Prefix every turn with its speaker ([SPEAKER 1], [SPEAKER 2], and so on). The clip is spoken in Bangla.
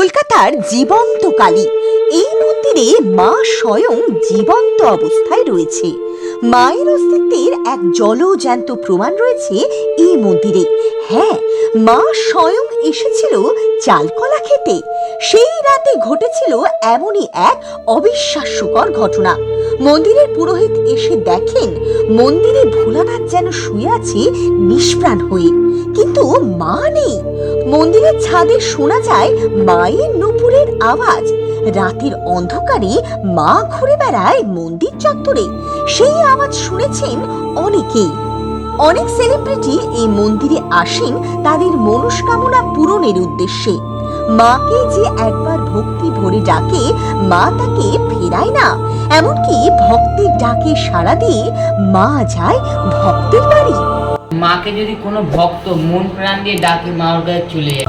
[SPEAKER 1] কলকাতার জীবন্ত কালী। এই মন্দিরে মা স্বয়ং জীবন্ত অবস্থায় রয়েছে। মায়ের অস্তিত্বের এক জলজ্যান্ত প্রমাণ রয়েছে এই মন্দিরে। হ্যাঁ মা স্বয়ং এসেছিল চালকলা খেতে। সেই রাতে ঘটেছিল এমনই এক অবিশ্বাস্যকর ঘটনা। মন্দিরের পুরোহিত এসে দেখেন মন্দিরে ভোলানাথ যেন শুয়ে আছে নিষ্প্রাণ হয়ে। কিন্তু মা নেই। মন্দিরের ছাদে শোনা যায় মায়ের নুপুরের আওয়াজ। রাতের অন্ধকারে মা ঘুরে বেড়ায় মন্দির চত্বরে। সেই আওয়াজ শুনেছেন অনেকেই। অনেক সেলিব্রিটি এই মন্দিরে আসেন তাদের মনস্কামনা পূরণের উদ্দেশ্যে। মাকে যে একবার ভক্তি ভরে ডাকে, মা তাকে ফেরায় না। এমনকি ভক্তের ডাকে সাড়া দিয়ে মা যায় ভক্তের বাড়ি।
[SPEAKER 2] মাকে যদি কোনো ভক্ত মন প্রাণ দিয়ে ডাকে মা ওর কাছে চলে যায়।